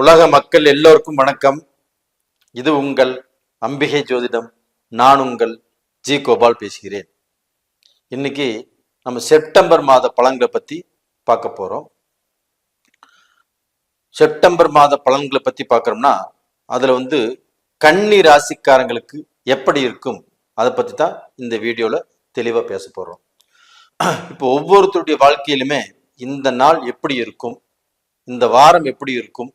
உலக மக்கள் எல்லோருக்கும் வணக்கம். இது உங்கள் அம்பிகை ஜோதிடம். நான் உங்கள் ஜி கோபால் பேசுகிறேன். இன்னைக்கு நம்ம செப்டம்பர் மாத பலன்களை பத்தி பார்க்க போறோம். செப்டம்பர் மாத பலன்களை பத்தி பார்க்கறோம்னா அதுல வந்து கன்னி ராசிக்காரங்களுக்கு எப்படி இருக்கும் அதை பத்தி தான் இந்த வீடியோல தெளிவா பேச போறோம். இப்போ ஒவ்வொருத்தருடைய வாழ்க்கையிலுமே இந்த நாள் எப்படி இருக்கும் இந்த வாரம் எப்படி இருக்கும்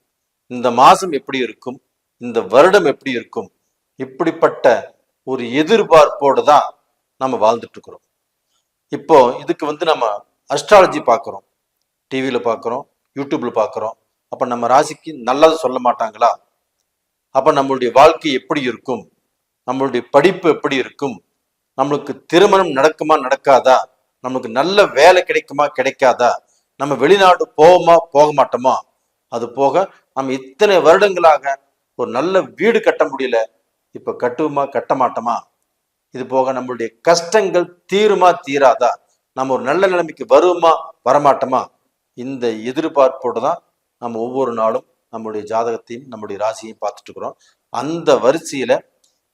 இந்த மாதம் எப்படி இருக்கும்? இந்த வருடம் எப்படி இருக்கும்? இப்படிப்பட்ட ஒரு எதிர்பார்ப்போடு தான் நம்ம வாழ்ந்துட்டு இருக்கிறோம் இப்போ இதுக்கு வந்து நம்ம அஸ்ட்ராலஜி பார்க்குறோம். டிவியில் பார்க்குறோம் யூடியூப்ல பார்க்குறோம். அப்போ நம்ம ராசிக்கு நல்லது சொல்ல மாட்டாங்களா? அப்போ நம்மளுடைய வாழ்க்கை எப்படி இருக்கும்? நம்மளுடைய படிப்பு எப்படி இருக்கும்? நம்மளுக்கு திருமணம் நடக்குமா நடக்காதா? நம்மளுக்கு நல்ல வேலை கிடைக்குமா கிடைக்காதா? நம்ம வெளிநாடு போவோமா போக மாட்டோமா? அது போக நம்ம இத்தனை வருடங்களாக ஒரு நல்ல வீடு கட்ட முடியல. இப்ப கட்டுவோமா கட்ட மாட்டோமா? இது போக நம்மளுடைய கஷ்டங்கள் தீருமா தீராதா? நம்ம ஒரு நல்ல நிலைமைக்கு வருவோமா வரமாட்டோமா? இந்த எதிர்பார்ப்போடு தான் நம்ம ஒவ்வொரு நாளும் நம்மளுடைய ஜாதகத்தையும் நம்முடைய ராசியையும் பார்த்துட்டு இருக்கிறோம். அந்த வரிசையில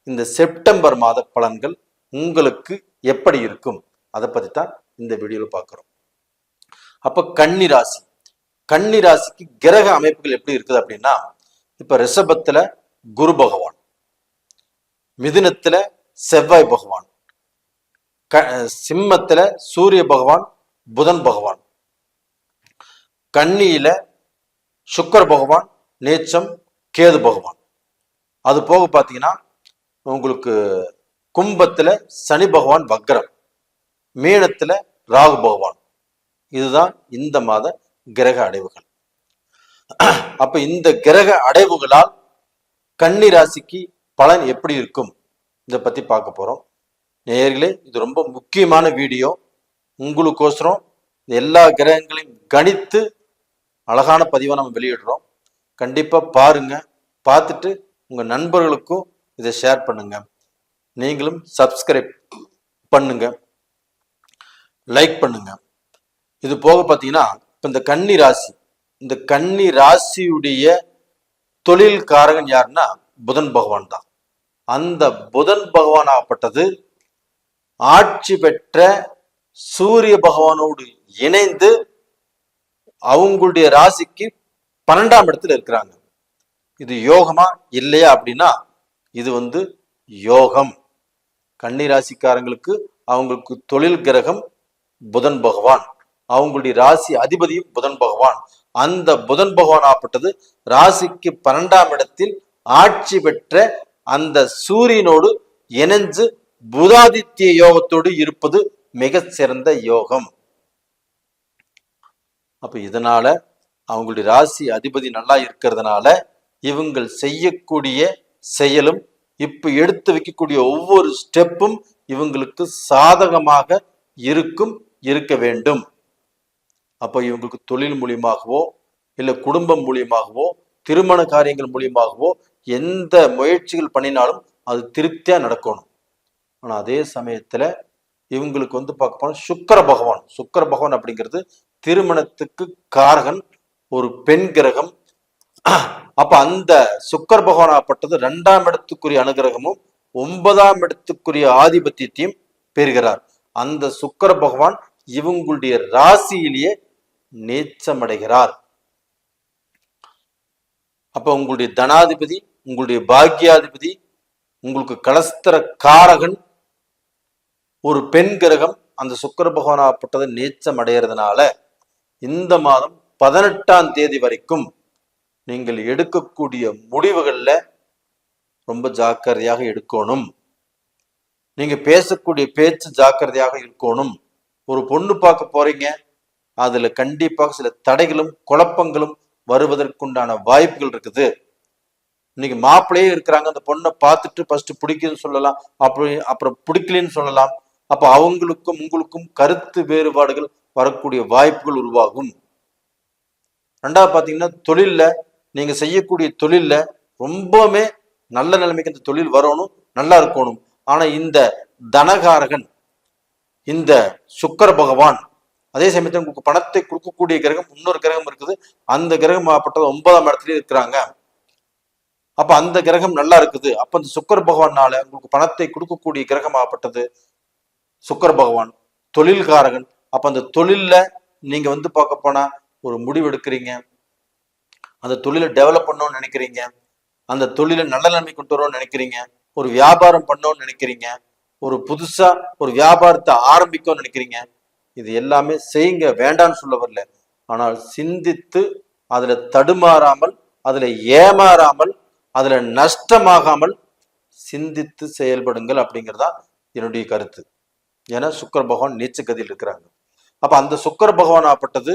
இந்த செப்டம்பர் மாத பலன்கள் உங்களுக்கு எப்படி இருக்கும்? அதை பத்தி தான் இந்த வீடியோவில் பார்க்குறோம். அப்போ கன்னி ராசி. கன்னி ராசிக்கு கிரக அமைப்புகள் எப்படி இருக்குது அப்படின்னா இப்ப ரிஷபத்துல குரு பகவான் மிதுனத்துல செவ்வாய் பகவான் க சிம்மத்துல சூரிய பகவான் புதன் பகவான். கன்னியில சுக்கர பகவான் நேச்சம் கேது பகவான். அது போக பார்த்தீங்கன்னா உங்களுக்கு கும்பத்துல சனி பகவான் வக்ரம். மீனத்துல ராகு பகவான். இதுதான் இந்த மாத கிரக அடைவுகள். அப்ப இந்த கிரக அடைவுகளால் கன்னி ராசிக்கு பலன் எப்படி இருக்கும்? இதை பத்தி பார்க்க போறோம். நேர்களே இது ரொம்ப முக்கியமான வீடியோ. உங்களுக்கோசரம் எல்லா கிரகங்களையும் கணித்து அழகான பதிவை நம்ம வெளியிடுறோம். கண்டிப்பா பாருங்க. பார்த்துட்டு உங்க நண்பர்களுக்கும் இதை ஷேர் பண்ணுங்க. நீங்களும் சப்ஸ்கிரைப் பண்ணுங்க. லைக் பண்ணுங்க. இது போக பார்த்தீங்கன்னா இப்போ இந்த கன்னி ராசி இந்த கன்னி ராசியுடைய தொழில் காரகன் யாருன்னா புதன் பகவான் தான். அந்த புதன் பகவான் ஆகப்பட்டது ஆட்சி பெற்ற சூரிய பகவானோடு இணைந்து அவங்களுடைய ராசிக்கு பன்னெண்டாம் இடத்துல இருக்கிறாங்க. இது யோகமா இல்லையா அப்படின்னா இது வந்து யோகம். கன்னி ராசிக்காரங்களுக்கு அவங்களுக்கு தொழில் கிரகம் புதன் பகவான். அவங்களுடைய ராசி அதிபதியும் புதன் பகவான். அந்த புதன் பகவான் ஆப்பட்டது ராசிக்கு பன்னெண்டாம் இடத்தில் ஆட்சி பெற்ற அந்த சூரியனோடு இணைஞ்சு புதாதித்ய யோகத்தோடு இருப்பது மிக சிறந்த யோகம். அப்ப இதனால அவங்களுடைய ராசி அதிபதி நல்லா இருக்கிறதுனால இவங்கள் செய்யக்கூடிய செயலும் இப்ப எடுத்து வைக்கக்கூடிய ஒவ்வொரு ஸ்டெப்பும் இவங்களுக்கு சாதகமாக இருக்கும் இருக்க வேண்டும். அப்போ இவங்களுக்கு தொழில் மூலியமாகவோ இல்லை குடும்பம் மூலியமாகவோ திருமண காரியங்கள் மூலியமாகவோ எந்த முயற்சிகள் பண்ணினாலும் அது திருப்தியா நடக்கணும். ஆனால் அதே சமயத்துல இவங்களுக்கு வந்து பார்க்க போனால் சுக்கர பகவான் சுக்கர பகவான் அப்படிங்கிறது திருமணத்துக்கு காரகன் ஒரு பெண் கிரகம். அப்ப அந்த சுக்கர பகவான் ஆப்பட்டது ரெண்டாம் இடத்துக்குரிய அனுகிரகமும் ஒன்பதாம் இடத்துக்குரிய ஆதிபத்தியத்தையும் பெறுகிறார். அந்த சுக்கர பகவான் இவங்களுடைய ராசியிலேயே நீச்சமடைகிறார். அப்ப உங்களுடைய தனாதிபதி உங்களுடைய பாக்கியாதிபதி உங்களுக்கு கலஸ்தர காரகன் ஒரு பெண் கிரகம் அந்த சுக்கர பகவானாகப்பட்டது நீச்சம் அடைகிறதுனால இந்த மாதம் பதினெட்டாம் தேதி வரைக்கும் நீங்கள் எடுக்கக்கூடிய முடிவுகள்ல ரொம்ப ஜாக்கிரதையாக எடுக்கணும். நீங்க பேசக்கூடிய பேச்சு ஜாக்கிரதையாக இருக்கணும். ஒரு பொண்ணு பார்க்க போறீங்க அதுல கண்டிப்பாக சில தடைகளும் குழப்பங்களும் வருவதற்குண்டான வாய்ப்புகள் இருக்குது. இன்னைக்கு மாப்பிள்ளையே இருக்கிறாங்க அந்த பொண்ணை பார்த்துட்டு ஃபர்ஸ்ட் பிடிக்குதுன்னு சொல்லலாம் அப்படி அப்புறம் பிடிக்கலன்னு சொல்லலாம். அப்ப அவங்களுக்கும் உங்களுக்கும் கருத்து வேறுபாடுகள் வரக்கூடிய வாய்ப்புகள் உருவாகும். ரெண்டாவது பாத்தீங்கன்னா தொழில்ல நீங்க செய்யக்கூடிய தொழில்ல ரொம்பவுமே நல்ல நிலைமைக்கு இந்த தொழில் வரணும் நல்லா இருக்கணும். ஆனா இந்த தனகாரகன் இந்த சுக்கர பகவான் அதே சமயத்தில் உங்களுக்கு பணத்தை கொடுக்கக்கூடிய கிரகம் இன்னொரு கிரகம் இருக்குது. அந்த கிரகம் ஆகப்பட்டது ஒன்பதாம் இடத்துலயே இருக்கிறாங்க. அப்ப அந்த கிரகம் நல்லா இருக்குது. அப்ப அந்த சுக்கர் பகவானால உங்களுக்கு பணத்தை கொடுக்கக்கூடிய கிரகம் ஆகப்பட்டது சுக்கர் பகவான் தொழில்காரகன். அப்ப அந்த தொழில்ல நீங்க வந்து பார்க்க போனா ஒரு முடிவு எடுக்கிறீங்க. அந்த தொழிலை டெவலப் பண்ணணும்னு நினைக்கிறீங்க. அந்த தொழிலை நல்ல நிலைமை கொண்டு வரணும்னு நினைக்கிறீங்க. ஒரு வியாபாரம் பண்ணணும்னு நினைக்கிறீங்க. ஒரு புதுசா ஒரு வியாபாரத்தை ஆரம்பிக்கணும்னு நினைக்கிறீங்க. இது எல்லாமே செய்யுங்க வேண்டாம்னு சொல்ல வரல. ஆனால் சிந்தித்து அதுல தடுமாறாமல் அதுல ஏமாறாமல் அதுல நஷ்டமாகாமல் சிந்தித்து செயல்படுங்கள் அப்படிங்கிறதா என்னுடைய கருத்து. ஏன்னா சுக்கர பகவான் நீச்சகதியில் இருக்கிறாங்க. அப்ப அந்த சுக்கர பகவான் ஆப்பட்டது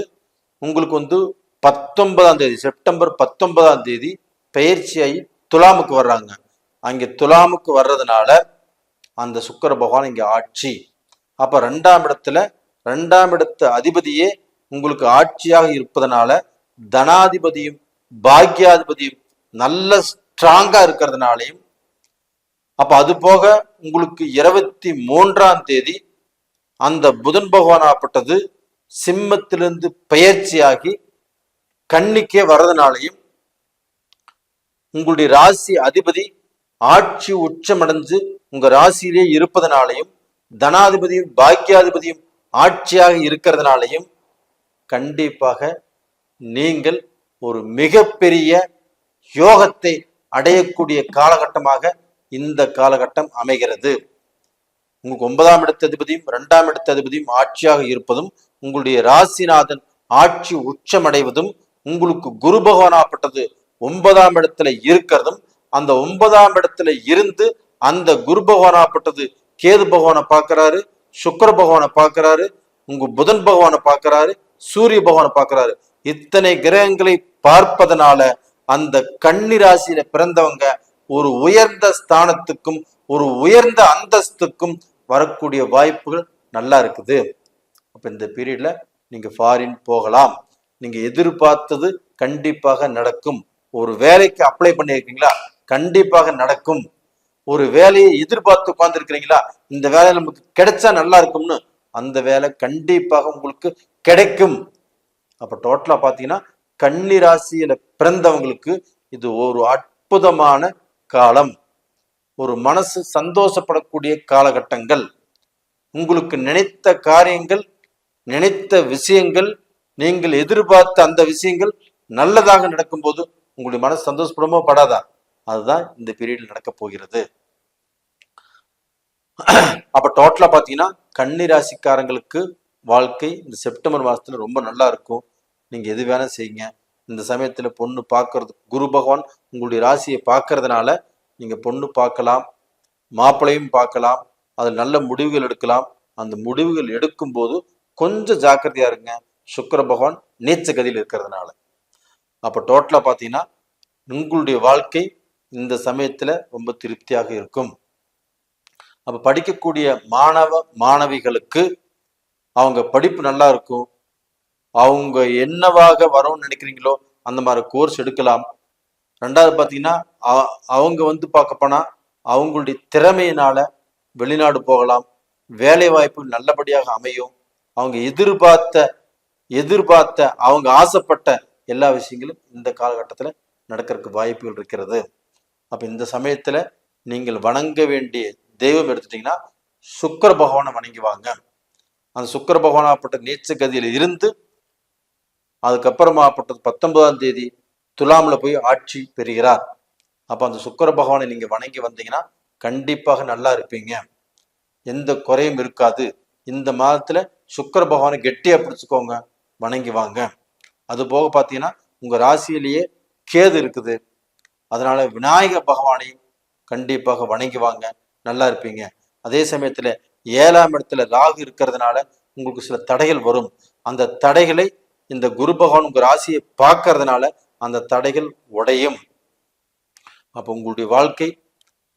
உங்களுக்கு வந்து பத்தொன்பதாம் தேதி செப்டம்பர் பத்தொன்பதாம் தேதி பயிற்சியாகி துலாமுக்கு வர்றாங்க. அங்கே துலாமுக்கு வர்றதுனால அந்த சுக்கர பகவான் இங்க ஆட்சி. அப்ப ரெண்டாம் இடத்துல ரெண்டாம் இடத்து அதிபதியே உங்களுக்கு ஆட்சியாக இருப்பதனால தனாதிபதியும் பாக்யாதிபதியும் நல்ல ஸ்ட்ராங்கா இருக்கிறதுனாலையும். அப்ப அது போக உங்களுக்கு இருபத்தி மூன்றாம் தேதி அந்த புதன் பகவானாப்பட்டது சிம்மத்திலிருந்து பெயர்ச்சியாகி கண்ணிக்கே வர்றதுனாலையும் உங்களுடைய ராசி அதிபதி ஆட்சி உச்சமடைஞ்சு உங்க ராசியிலே இருப்பதனாலையும் தனாதிபதியும் பாக்கியாதிபதியும் ஆட்சியாக இருக்கிறதுனாலையும் கண்டிப்பாக நீங்கள் ஒரு மிகப்பெரிய யோகத்தை அடையக்கூடிய காலகட்டமாக இந்த காலகட்டம் அமைகிறது. உங்களுக்கு ஒன்பதாம் இடத்த அதிபதியும் இரண்டாம் இடத்த அதிபதியும் ஆட்சியாக இருப்பதும் உங்களுடைய ராசிநாதன் ஆட்சி உச்சமடைவதும் உங்களுக்கு குரு பகவானாப்பட்டது ஒன்பதாம் இடத்துல இருக்கிறதும் அந்த ஒன்பதாம் இடத்துல இருந்து அந்த குரு பகவானாப்பட்டது கேது பகவானை பார்க்கறாரு. சுக்கர பகவானை பார்க்கறாரு உங்க புதன் பகவானை பார்க்கிறாரு சூரிய பகவானை பார்க்கறாரு. இத்தனை கிரகங்களை பார்ப்பதனால அந்த கன்னி ராசியில பிறந்தவங்க ஒரு உயர்ந்த ஸ்தானத்துக்கும் ஒரு உயர்ந்த அந்தஸ்துக்கும் வரக்கூடிய வாய்ப்புகள் நல்லா இருக்குது. அப்ப இந்த பீரியட்ல நீங்க ஃபாரின் போகலாம். நீங்க எதிர்பார்த்தது கண்டிப்பாக நடக்கும். ஒரு வேலைக்கு அப்ளை பண்ணியிருக்கீங்களா? கண்டிப்பாக நடக்கும். ஒரு வேலையை எதிர்பார்த்து உட்கார்ந்துருக்கிறீங்களா? இந்த வேலை நமக்கு கிடைச்சா நல்லா இருக்கும்னு அந்த வேலை கண்டிப்பாக உங்களுக்கு கிடைக்கும். அப்போ டோட்டலாக பார்த்தீங்கன்னா கன்னி ராசியில் பிறந்தவங்களுக்கு இது ஒரு அற்புதமான காலம். ஒரு மனசு சந்தோஷப்படக்கூடிய காலகட்டங்கள். உங்களுக்கு நினைத்த காரியங்கள் நினைத்த விஷயங்கள் நீங்கள் எதிர்பார்த்த அந்த விஷயங்கள் நல்லதாக நடக்கும்போது உங்களுடைய மனசு சந்தோஷப்படுமோ படாதா? அதுதான் இந்த பீரியடில் நடக்க போகிறது. அப்ப டோட்டலா பாத்தீங்கன்னா கன்னி ராசிக்காரங்களுக்கு வாழ்க்கை இந்த செப்டம்பர் மாசத்துல ரொம்ப நல்லா இருக்கும். நீங்க எது வேணா செய்யுங்க. இந்த சமயத்துல பொண்ணு பார்க்கறது குரு பகவான் உங்களுடைய ராசியை பார்க்கறதுனால நீங்க பொண்ணு பார்க்கலாம் மாப்பிள்ளையும் பார்க்கலாம் அதில் நல்ல முடிவுகள் எடுக்கலாம். அந்த முடிவுகள் எடுக்கும்போது கொஞ்சம் ஜாக்கிரதையா இருங்க. சுக்கர பகவான் நீச்ச கதியில் இருக்கிறதுனால. அப்போ டோட்டலாக பார்த்தீங்கன்னா உங்களுடைய வாழ்க்கை இந்த சமயத்துல ரொம்ப திருப்தியாக இருக்கும். அப்ப படிக்கக்கூடிய மாணவ மாணவிகளுக்கு அவங்க படிப்பு நல்லா இருக்கும். அவங்க என்னவாக வரும்னு நினைக்கிறீங்களோ அந்த மாதிரி கோர்ஸ் எடுக்கலாம். ரெண்டாவது பார்த்தீங்கன்னா அ- அவங்க வந்து பார்க்க போனா அவங்களுடைய திறமையினால வெளிநாடு போகலாம். வேலை வாய்ப்பு நல்லபடியாக அமையும். அவங்க எதிர்பார்த்த எதிர்பார்த்த அவங்க ஆசைப்பட்ட எல்லா விஷயங்களும் இந்த காலகட்டத்தில் நடக்கிறதுக்கு வாய்ப்புகள் இருக்கிறது. அப்போ இந்த சமயத்தில் நீங்கள் வணங்க வேண்டிய தெய்வம் எடுத்துட்டீங்கன்னா சுக்கர பகவானை வணங்கி வாங்க. அந்த சுக்கிர பகவானாப்பட்ட நீச்ச கதியில் இருந்து அதுக்கப்புறமாப்பட்டது பத்தொன்பதாம் தேதி துலாமில் போய் ஆட்சி பெறுகிறார். அப்போ அந்த சுக்கிர பகவானை நீங்கள் வணங்கி வந்தீங்கன்னா கண்டிப்பாக நல்லா இருப்பீங்க. எந்த குறையும் இருக்காது. இந்த மாதத்துல சுக்கர பகவானை கெட்டியாக பிடிச்சிக்கோங்க வணங்கி வாங்க. அது போக பார்த்தீங்கன்னா உங்கள் ராசியிலேயே கேது இருக்குது. அதனால விநாயக பகவானையும் கண்டிப்பாக வணங்கி வாங்க நல்லா இருப்பீங்க. அதே சமயத்துல ஏழாம் இடத்துல ராகு இருக்கிறதுனால உங்களுக்கு சில தடைகள் வரும். அந்த தடைகளை இந்த குரு பகவான் உங்க ராசியை பார்க்கறதுனால அந்த தடைகள் உடையும். அப்போ உங்களுடைய வாழ்க்கை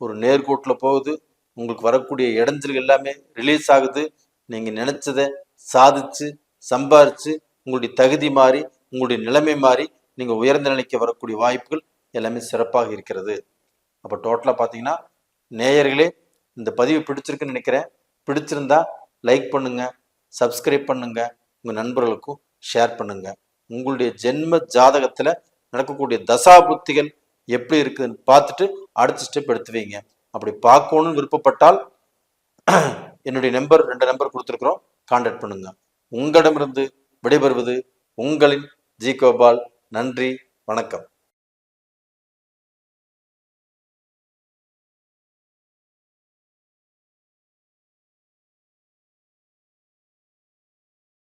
ஒரு நேர்கோட்டுல போகுது. உங்களுக்கு வரக்கூடிய இடைஞ்சல்கள் எல்லாமே ரிலீஸ் ஆகுது. நீங்க நினைச்சதை சாதிச்சு சம்பாரிச்சு உங்களுடைய தகுதி மாறி உங்களுடைய நிலைமை மாறி நீங்க உயர்ந்த நிலைக்கு வரக்கூடிய வாய்ப்புகள் எல்லாமே சிறப்பாக இருக்கிறது. அப்போ டோட்டலாக பார்த்தீங்கன்னா நேயர்களே இந்த பதிவு பிடிச்சிருக்குன்னு நினைக்கிறேன். பிடிச்சிருந்தா லைக் பண்ணுங்க சப்ஸ்கிரைப் பண்ணுங்க உங்கள் நண்பர்களுக்கும் ஷேர் பண்ணுங்க. உங்களுடைய ஜென்ம ஜாதகத்தில் நடக்கக்கூடிய தசா புத்திகள் எப்படி இருக்குதுன்னு பார்த்துட்டு அடுத்த ஸ்டெப் எடுத்து வைங்க. அப்படி பார்க்கணும்னு விருப்பப்பட்டால் என்னுடைய நம்பர் ரெண்டு நம்பர் கொடுத்துருக்குறோம். கான்டாக்ட் பண்ணுங்க. உங்களிடமிருந்து விடைபெறுவது உங்களின் ஜி கோபால். நன்றி வணக்கம்.